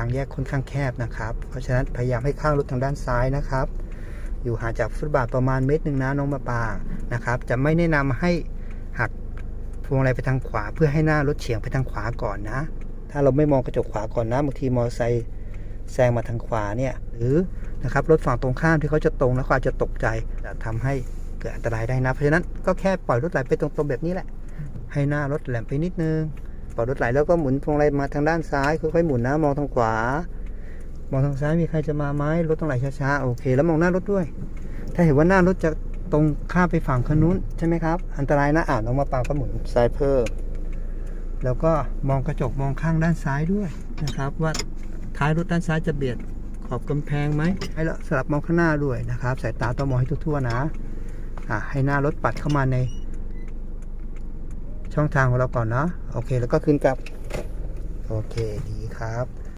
างแยกค่อนข้างแคบนะครับ เพราะฉะนั้นพยายามให้ข้างรถทางด้านซ้ายนะครับ อยู่ห่างจากฟุตบาทประมาณเมตรหนึ่งนะน้องมาปางนะครับ จะไม่แนะนำให้หักพวงมาลัยไปทางขวา เพื่อให้หน้ารถเฉียงไปทางขวาก่อนนะ ถ้าเราไม่มองกระจกขวาก่อนนะบางทีมอเตอร์ไซค์แซงมาทางขวาเนี่ยหรือนะครับรถฝั่งตรงข้ามที่เขาจะตรงแล้วเขาอาจะตกใจจะทำให้เกิดอันตรายได้นะ เพราะฉะนั้นก็แค่ปล่อยรถไหลไปตรงๆแบบนี้แหละ ให้หน้ารถแหลมไปนิดนึง ปล่อยรถไหลแล้วก็หมุนพวงมาลัยมาทางด้านซ้ายค่อยๆหมุนนะมองทางขวา มองทางซ้ายมีใครจะมาไหมรถต้องไหลช้าๆโอเค แล้วมองหน้ารถด้วย ถ้าเห็นว่าหน้ารถจะตรงข้ามไปฝั่งคันนู้นใช่ไหมครับ อันตรายนะอ่านออกมาปาก็หมุนซ้ายเพิ่มแล้วก็มองกระจกมองข้างด้านซ้ายด้วยนะครับ ว่าท้ายรถด้านซ้ายจะเบียดขอบกำแพงไหมให้เราสลับมองข้างหน้าด้วยนะครับ สายตาต้องมองให้ทั่วๆนะอะให้หน้ารถปัดเข้ามาใน ช่องทางของเราก่อนเนาะโอเค แล้วก็ขึ้นกลับ โอเคดีครับ